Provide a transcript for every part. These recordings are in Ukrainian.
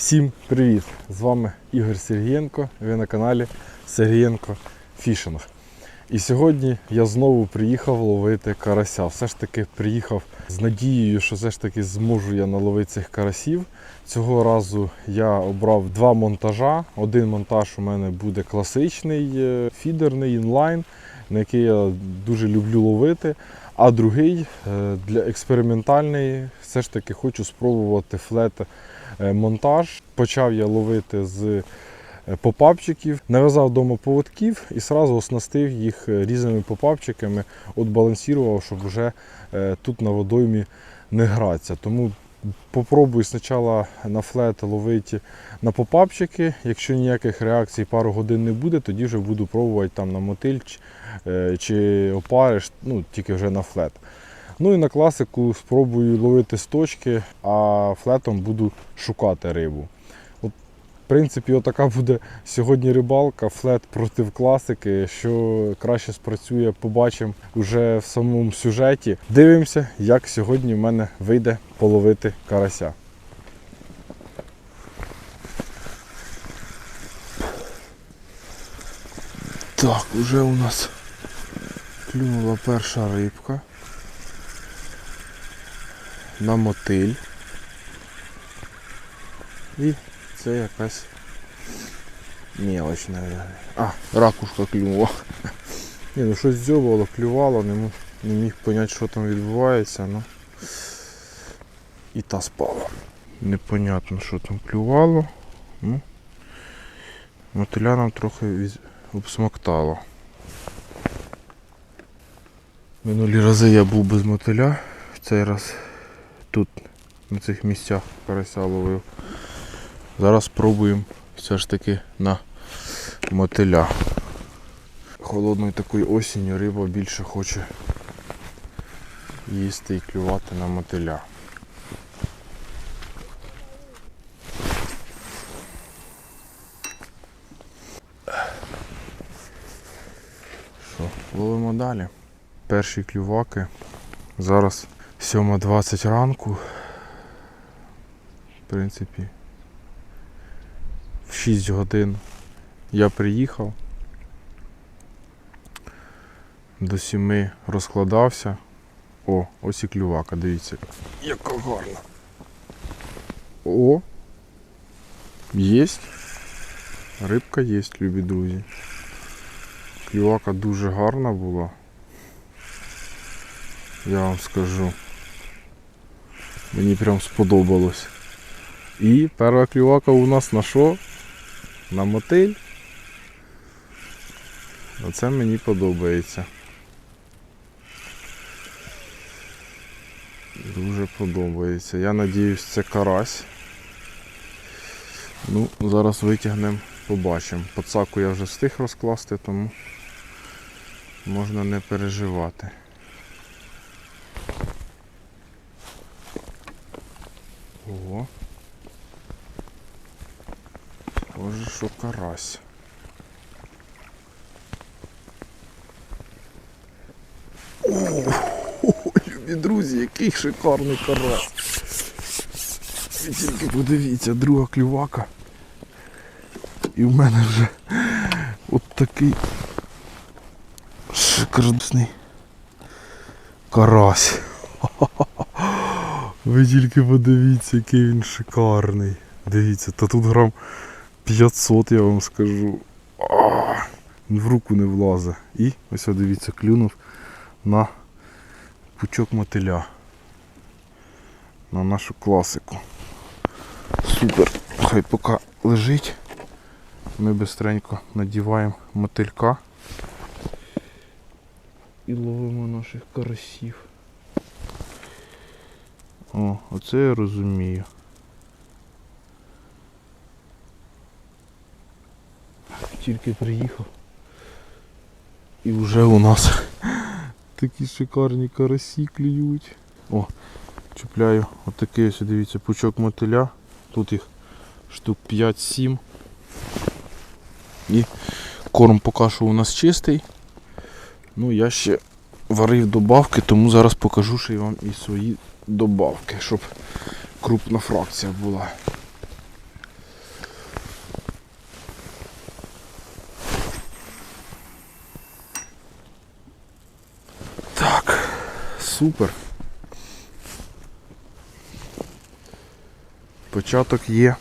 Всім привіт! З вами Ігор Сергієнко. Ви на каналі Сергієнко Фішинг. І сьогодні я знову приїхав ловити карася. Все ж таки приїхав з надією, що все ж таки зможу я наловити цих карасів. Цього разу я обрав два монтажа. Один монтаж у мене буде класичний, е, фідерний інлайн, на який я дуже люблю ловити. А другий е, для експериментальний, все ж таки хочу спробувати флет монтаж. Почав я ловити з е, попапчиків, нав'язав вдома поводків і одразу оснастив їх е, різними попапчиками, от балансував, щоб вже е, тут на водоймі не гратися. Тому попробую спочатку на флет ловити на попапчики. Якщо ніяких реакцій пару годин не буде, тоді вже буду пробувати там на мотиль е, чи опариш, ну тільки вже на флет. Ну і на класику спробую ловити з точки, а флетом буду шукати рибу. От, в принципі, отака буде сьогодні рибалка, флет проти класики. Що краще спрацює, побачимо вже в самому сюжеті. Дивимося, як сьогодні в мене вийде половити карася. Так, вже у нас клюнула перша рибка на мотиль. І це якась мелоч, мабуть. А, ракушка клюнула. Ні, ну щось дзьобало, клювало, не міг, не міг поняти, що там відбувається, ну. І та спала. Непонятно, що там клювало. Ну. Мотиля нам трохи обсмоктало. Минулі рази я був без мотиля, в цей раз тут, на цих місцях карася. Зараз спробуємо все ж таки на мотиля. Холодною такою осінню риба більше хоче їсти і клювати на мотиля. Що, ловимо далі. Перші клюваки. Зараз 7.20 ранку. В принципі, в 6 годин я приїхав. До 7 розкладався. О, ось і клювака, дивіться. Яка гарна. О! Єсть. Рибка є, любі друзі. Клювака дуже гарна була. Я вам скажу. Мені прям сподобалось. І перша клювака у нас на що? На мотиль. Оце мені подобається. Дуже подобається. Я надіюсь, це карась. Ну, зараз витягнемо, побачимо. Пацаку я вже встиг розкласти, тому можна не переживати. Ого. Схоже, що карась. О, любі друзі, який шикарний карась. Ви тільки подивіться, друга клювака. І в мене вже от такий шикарний карась. Ви тільки подивіться, який він шикарний. Дивіться, та тут грам 500, я вам скажу. Він в руку не влазить. І ось дивіться, клюнув на пучок мотиля. На нашу класику. Супер. Хай поки лежить. Ми бистренько надіваємо мотилька і ловимо наших карасів. О, оце я розумію. Тільки приїхав. І вже у нас такі шикарні карасі клюють. О, чіпляю отакий ось, дивіться, пучок мотиля. Тут їх штук 5-7. І корм поки що у нас чистий. Ну я ще варив добавки, тому зараз покажу ще й вам і свої добавки, щоб крупна фракція була. Так, супер. Початок є.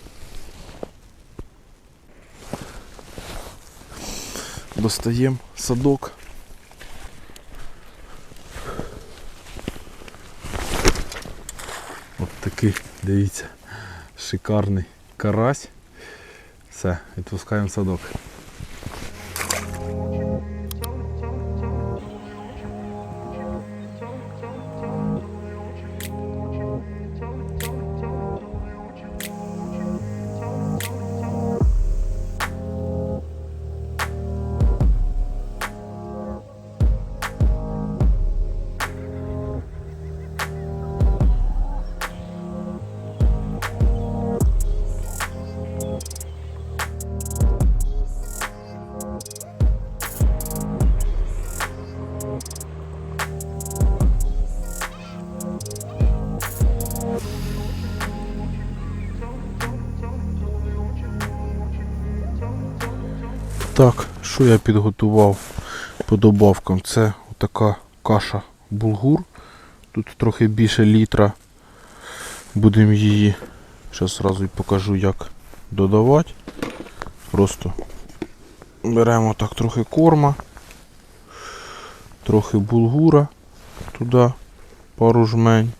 Достаємо садок. От такий, дивіться, шикарний карась. Все, відпускаємо садок. Що я підготував по добавкам? Це така каша булгур. Тут трохи більше літра. Будемо її. Зараз одразу покажу як додавати. Просто беремо так трохи корма, трохи булгура туди, пару жмень.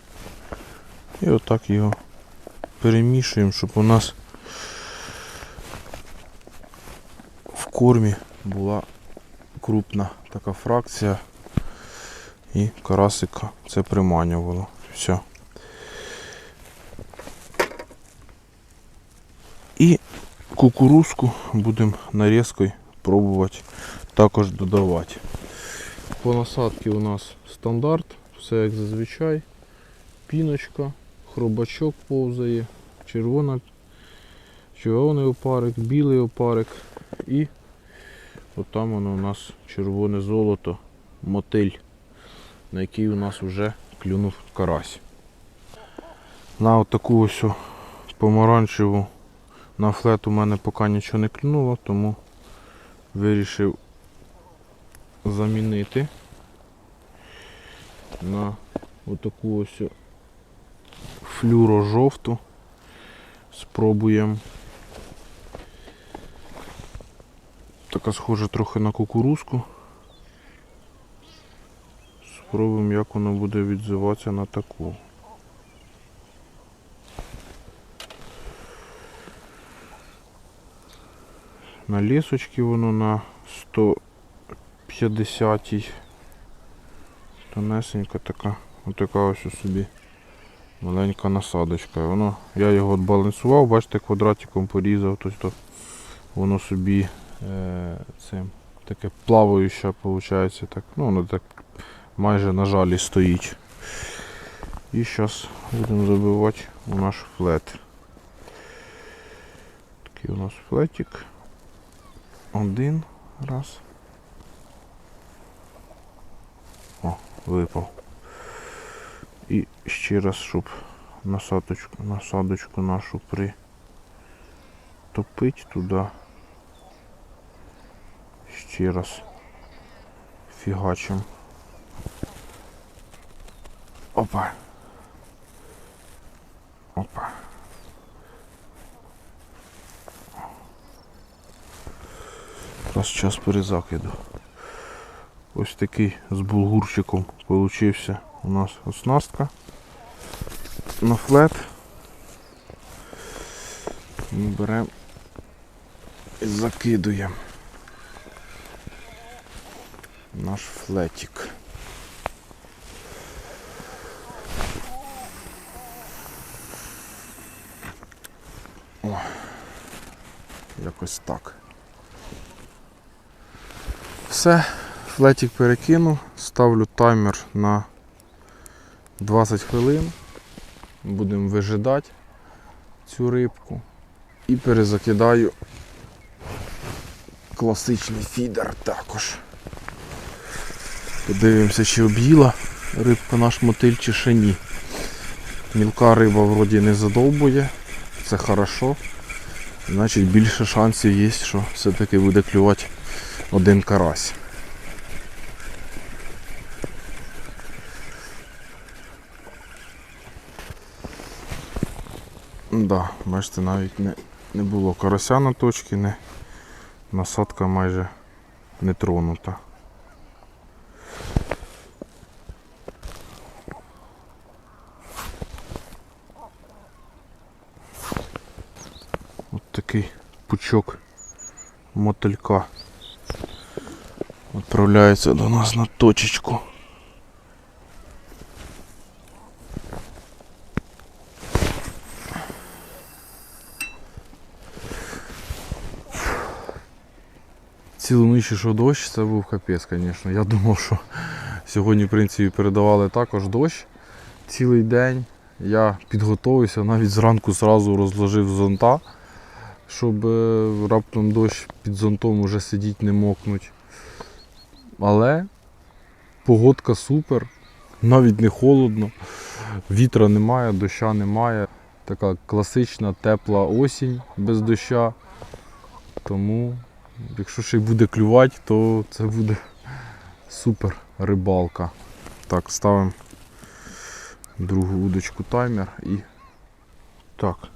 І отак його перемішуємо, щоб у нас в кормі була крупна така фракція і карасика це приманювало. Все. І кукурузку будемо нарізкою пробувати також додавати. По насадці у нас стандарт, все як зазвичай. Піночка, хробачок повзає, червона, червоний опарик, білий опарик і от там воно у нас червоне золото, мотиль, на який у нас вже клюнув карась. На от таку ось помаранчеву на флет у мене поки нічого не клюнуло, тому вирішив замінити на отаку ось флюро-жовту. Спробуємо. Така схожа трохи на кукурузку. Спробуємо, як воно буде відзиватися на таку. На лісочки воно на 150-й. Тонесенька така, отака ось у собі маленька насадочка. Воно, я його балансував, бачите, квадратиком порізав, тобто воно собі цим таке плаваюче, виходить, так, ну воно так майже на жалі стоїть. І зараз будемо забивати у наш флет. Такий у нас флетик. Один раз. О, випав. І ще раз, щоб насадочку, насадочку нашу притопити туди. Ще раз фігачим. Опа. Опа. Раз час перезакиду. Ось такий з булгурчиком получився у нас оснастка на флет. Беремо і закидуємо наш флетик. О, якось так. Все, флетик перекину, ставлю таймер на 20 хвилин. Будемо вижидати цю рибку і перезакидаю класичний фідер також. Подивимося, чи об'їла рибка наш мотиль чи ще ні. Мілка риба вроді не задовбує, це хорошо. Значить більше шансів є, що все-таки буде клювати один карась. Да, бачите, навіть не не було карася на точці, не, насадка майже не тронута. Такий пучок мотилька відправляється до нас на точечку. Цілу ніч йшов дощ, це був капець, звісно. Я думав, що сьогодні, в принципі, передавали також дощ цілий день. Я підготовився, навіть зранку зразу розложив зонта, щоб е, раптом дощ під зонтом уже сидіти не мокнуть. Але погодка супер, навіть не холодно, вітра немає, доща немає. Така класична тепла осінь без доща. Тому Якщо ще й буде клювати, то це буде супер рибалка. Так, ставимо другу удочку таймер і. Так.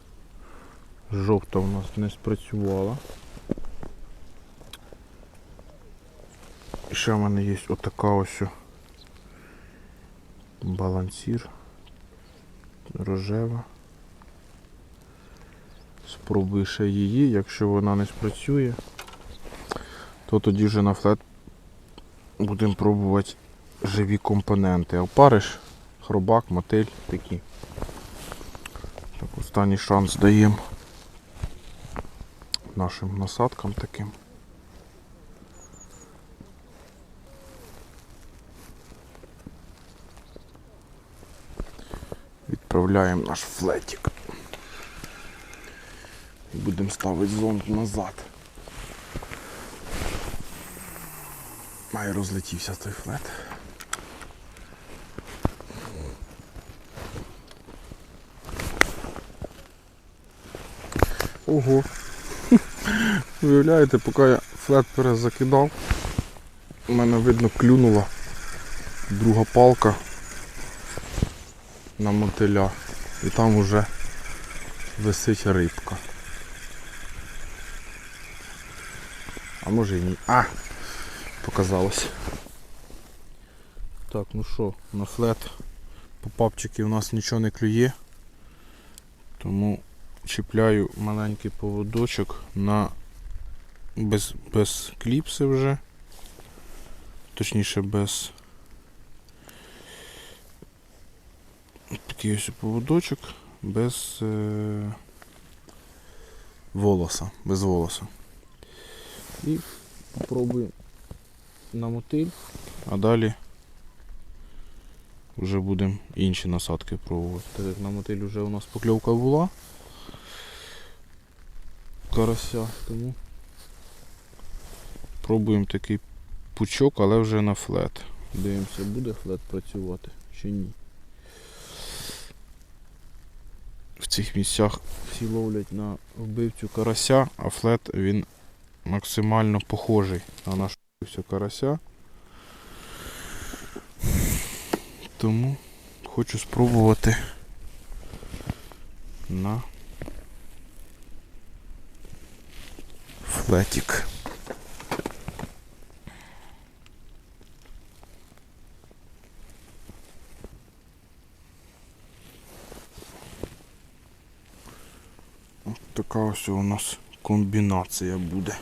Жовта у нас не спрацювала. І ще в мене є отака ось балансір рожева. Спробую ще її, якщо вона не спрацює то тоді вже на флет будемо пробувати живі компоненти. Опариш, хробак, мотиль такі. Так, останній шанс даємо нашим насадкам таким. Відправляємо наш флетик. І будемо ставити зонд назад. Має розлетівся той флет. Ого. Виявляєте, поки я флет перезакидав, у мене видно клюнула друга палка на мотиля. І там уже висить рибка. А може і ні. А! показалось. Так, ну що, на флет по папчики у нас нічого не клює. Тому чіпляю маленький поводочок на без, без кліпси вже. Точніше без такий ось поводочок без е... волоса, без волоса. І попробую на мотиль, а далі вже будемо інші насадки пробувати. Так як на мотиль вже у нас покльовка була карася, тому пробуємо такий пучок, але вже на флет. Дивимося, буде флет працювати чи ні. В цих місцях всі ловлять на вбивцю карася, а флет він максимально похожий на наш все карася. Тому хочу спробувати на флетик. Ось така ось у нас комбінація буде.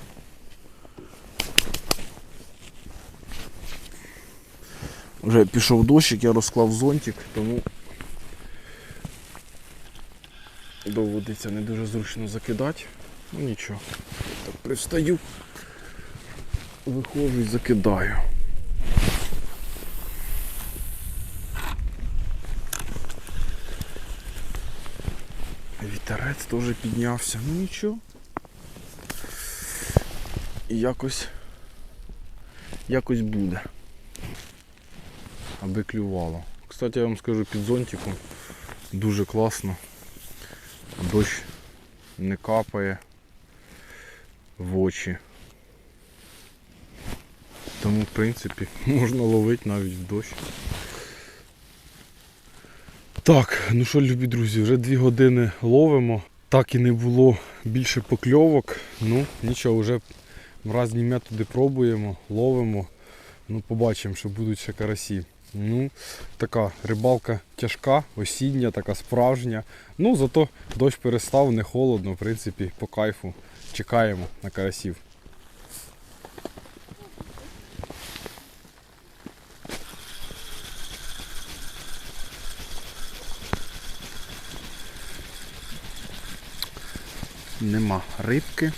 Вже пішов дощик, я розклав зонтик, тому доводиться не дуже зручно закидати. Ну нічого. Так пристаю, виходжу і закидаю. Вітерець теж піднявся, ну нічого. І якось якось буде аби клювало. Кстати, я вам скажу під зонтиком дуже класно. Дощ не капає в очі. Тому в принципі можна ловити навіть в дощ. Так, ну що, любі друзі, вже дві години ловимо. Так і не було більше покльовок. Ну, нічого, вже в різні методи пробуємо, ловимо. Ну, побачимо, що будуть ще карасі. Ну, така рибалка тяжка, осіння, така справжня. Ну, зато дощ перестав, не холодно, в принципі, по кайфу. Чекаємо на карасів. Нема рибки.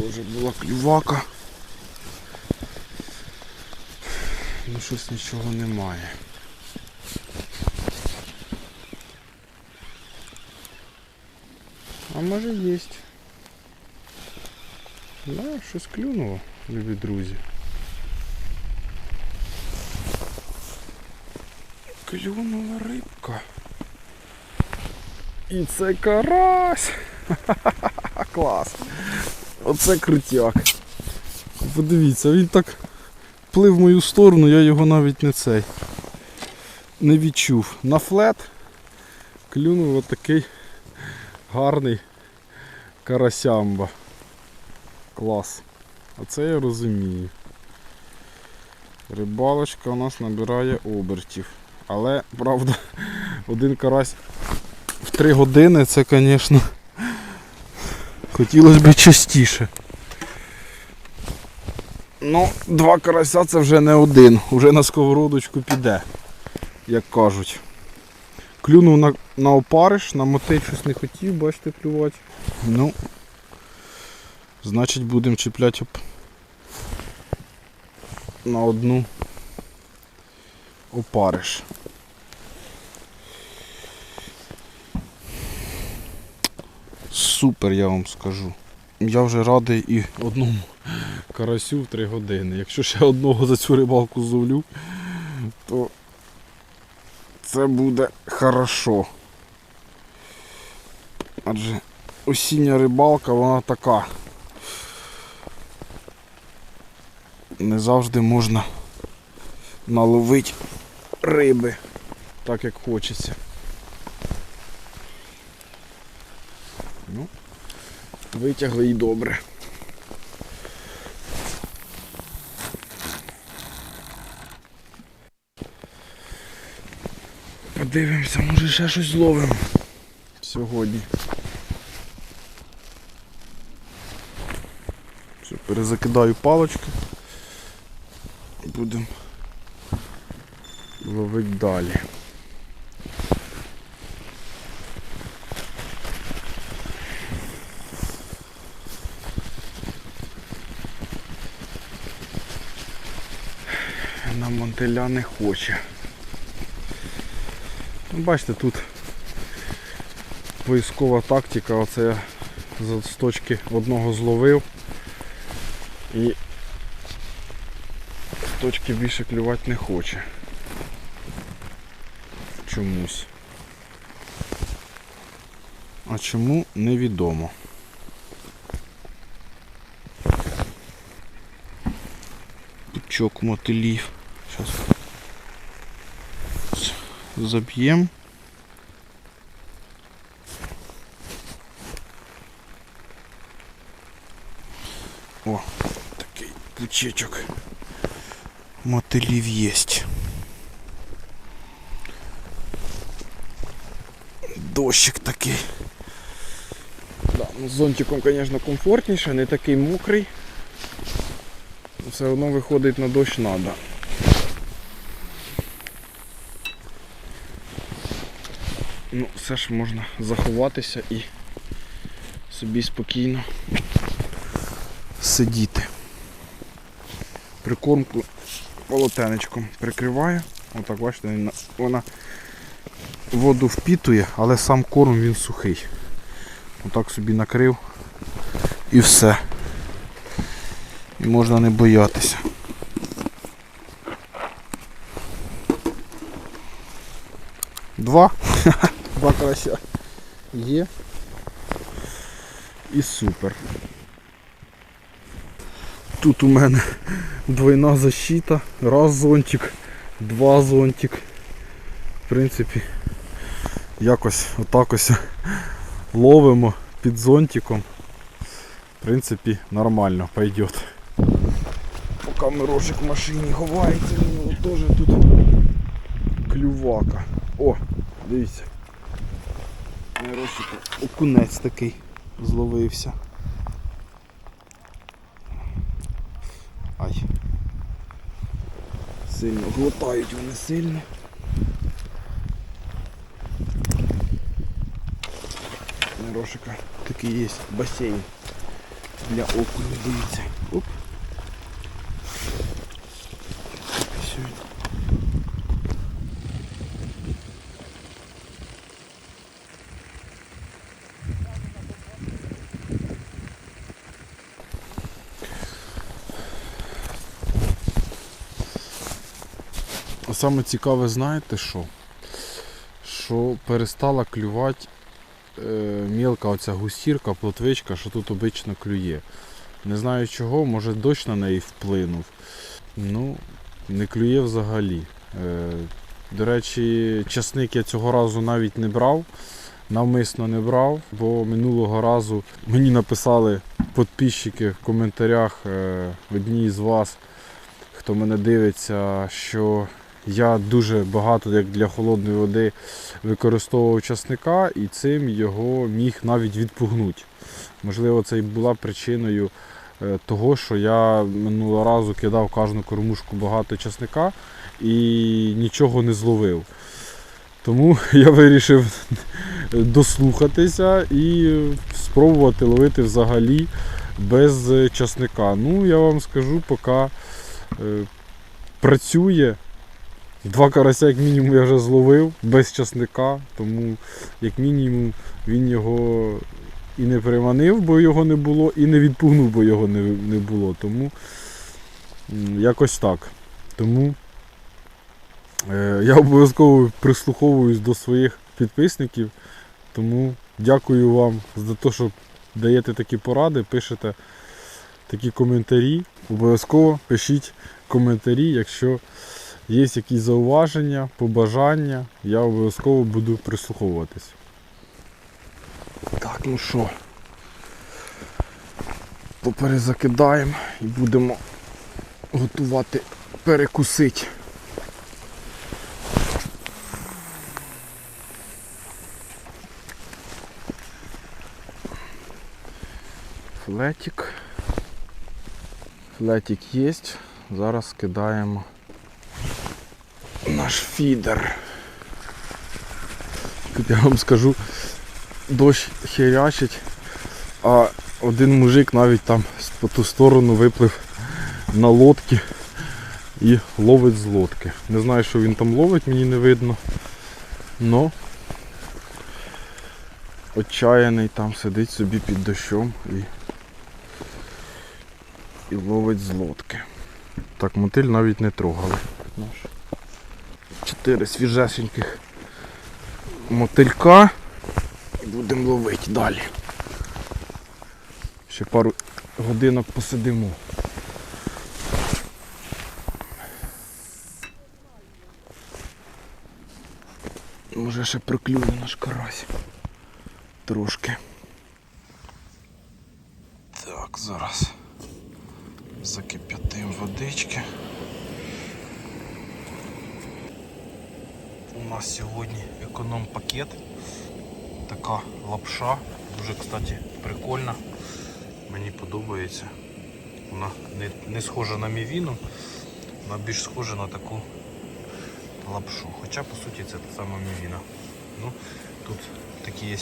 Схоже була клювака. Ну щось нічого немає. А може єсть. Да, щось клюнуло, любі друзі. Клюнула рибка. І це карась. Клас. Оце крутяк. Подивіться, він так плив в мою сторону, я його навіть не цей не відчув. На флет клюнув отакий гарний карасямба. Клас. Оце я розумію. Рибалочка у нас набирає обертів. Але, правда, один карась в 3 години це, звісно, хотілося б частіше. Ну, два карася це вже не один, вже на сковородочку піде, як кажуть. Клюнув на, на опариш, на мотиль щось не хотів, бачите, клювати. Ну, значить будемо чіпляти на одну опариш. Супер, я вам скажу. Я вже радий і одному карасю в 3 години. Якщо ще одного за цю рибалку зловлю, то це буде хорошо. Адже осіння рибалка, вона така. Не завжди можна наловити риби так як хочеться. Ну, витягли і добре. Подивимося, може ще щось зловимо сьогодні. Все, перезакидаю палочки. Будемо ловити далі. На мотиля не хоче. Ну, Бачите, тут поискова тактика, оце я з точки одного зловив і з точки більше клювати не хоче. Чомусь. А чому невідомо. Пучок мотилів. Зараз заб'ємо. О, такий пучечок мотилів єсть. Дощик такий. Да, ну, з зонтиком, звісно, комфортніше, не такий мокрий. Все одно виходить на дощ треба. Ну, все ж можна заховатися і собі спокійно сидіти. Прикормку полотенечком прикриваю. Отак, бачите, вона воду впітує, але сам корм він сухий. Отак собі накрив і все. І можна не боятися. Два. Два карася. Є. І супер. Тут у мене двойна защита. Раз зонтик, два зонтик. В принципі, якось отак ось ловимо під зонтиком. В принципі, нормально пойдет. Поки мирожик в машині ховається, у нього теж тут клювака. О, дивіться. Мирожик окунець такий зловився. Ай. Сильно глотають вони сильно. Мирошика такий є басейн для окуню, дивіться. Оп. Сьогодні. А Саме цікаве, знаєте що? Що перестала клювати е, мілка оця гусірка, плотвичка, що тут обично клює. Не знаю чого, може дощ на неї вплинув. Ну, не клює взагалі. Е, до речі, часник я цього разу навіть не брав, навмисно не брав, бо минулого разу мені написали підписчики в коментарях е, одні з вас, хто мене дивиться, що я дуже багато, як для холодної води, використовував часника і цим його міг навіть відпугнути. Можливо, це і була причиною е, того, що я минулого разу кидав кожну кормушку багато часника і нічого не зловив. Тому я вирішив дослухатися і спробувати ловити взагалі без часника. Ну, я вам скажу, поки е, працює. Два карася, як мінімум, я вже зловив без часника, тому як мінімум він його і не приманив, бо його не було, і не відпугнув, бо його не, не було. Тому якось так. Тому е, я обов'язково прислуховуюсь до своїх підписників. Тому дякую вам за те, що даєте такі поради, пишете такі коментарі. Обов'язково пишіть коментарі, якщо є якісь зауваження, побажання, я обов'язково буду прислуховуватись. Так, ну що, поперезакидаємо і будемо готувати перекусити. Флетик. Флетик є. Зараз кидаємо наш фідер. Тут я вам скажу, дощ херячить, а один мужик навіть там по ту сторону виплив на лодки і ловить з лодки. Не знаю, що він там ловить, мені не видно. Но отчаяний там сидить собі під дощом і, і ловить з лодки. Так, мотиль навіть не трогали. Чотири свіжесеньких мотилька і будемо ловити далі. Ще пару годинок посидимо. Може ще проклює наш карась. Трошки. Так, зараз закип'ятим водички. У нас сьогодні економ-пакет. Така лапша. Дуже, кстати, прикольна. Мені подобається. Вона не, не схожа на мівіну, вона більш схожа на таку лапшу. Хоча по суті це та сама мівіна. Ну, тут такі є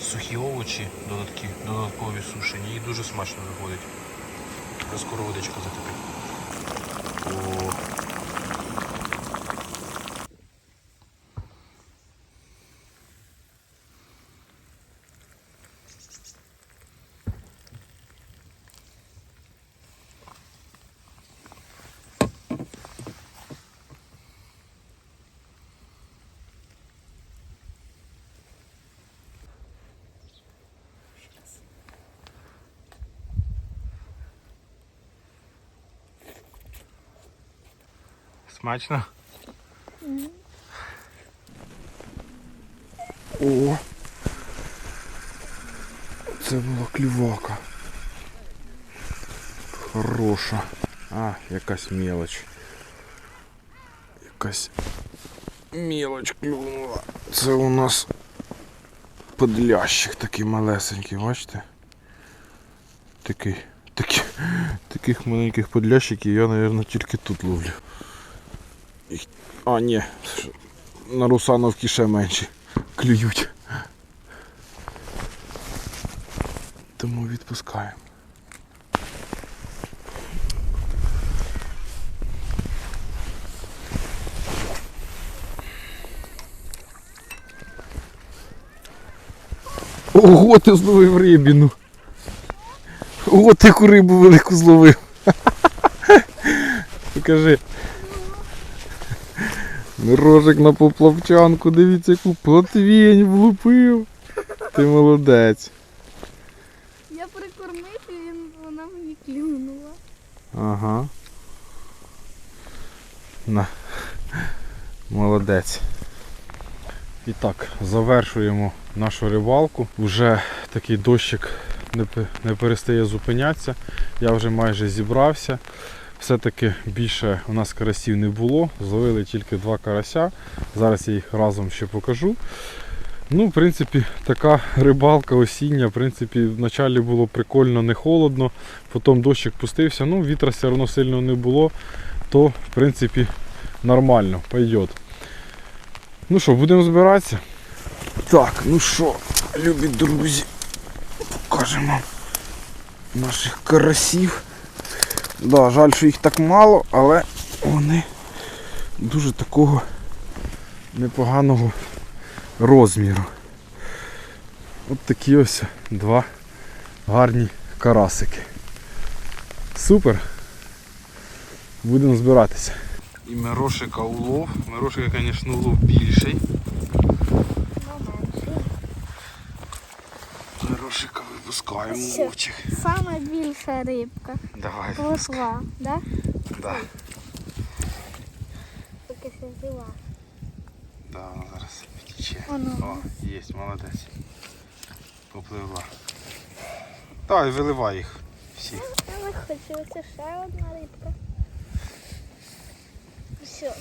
сухі овочі, додатки, додаткові сушені і дуже смачно виходить. Я скоро водичка закипить. О, Смачно? О! Це була клівака. Хороша. А, якась мелоч. Якась мелоч клюнула. Це у нас подлящик такий малесенький, бачите? Такий. Такі, таких маленьких подлящиків я, мабуть, тільки тут ловлю. А, ні, на Русановці ще менші клюють. Тому відпускаємо. Ого, ти зловив рибіну. Ого, ти яку рибу велику зловив. Покажи. Рожик на поплавчанку, дивіться, яку плотвінь влупив. Ти молодець. Я прикормив і він, вона мені клюнула. Ага. На. Молодець. І так, завершуємо нашу рибалку. Уже такий дощик не перестає зупинятися. Я вже майже зібрався. Все-таки більше у нас карасів не було. Зловили тільки два карася. Зараз я їх разом ще покажу. Ну, в принципі, така рибалка осіння. В принципі, вначалі було прикольно, не холодно. Потім дощик пустився, ну вітра все одно сильно не було, то в принципі нормально, пойдет. Ну що, будемо збиратися? Так, ну що, любі друзі, покажемо наших карасів. Да, жаль, що їх так мало, але вони дуже такого непоганого розміру. От такі ось два гарні карасики. Супер. Будемо збиратися. І Мирошика улов. Мирошика, звісно, улов більший. Ну, менше. Мирошика випускаємо уловчик. Саме більша рибка. Давай. Плотва, да? Да. Поки жива. Да, вона зараз втіче. О, є, молодець. Попливла. Давай, виливай їх всі. Я не хочу, це ще одна рибка. Все.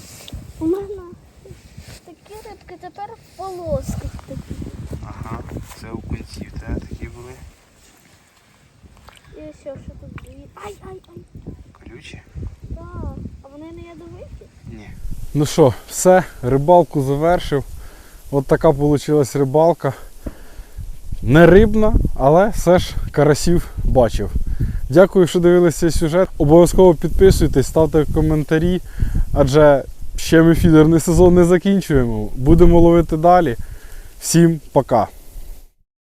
У мене такі рибки тепер в полосках такі. Ага, це у кінців, те такі були. І все, що тут дві. Ай, ай, ай. Колючі? Так. А вони не ядовиті? Ні. Ну що, все, рибалку завершив. От така вийшла рибалка. Не рибна, але все ж карасів бачив. Дякую, що дивилися цей сюжет. Обов'язково підписуйтесь, ставте коментарі, адже ще ми фідерний сезон не закінчуємо. Будемо ловити далі. Всім пока!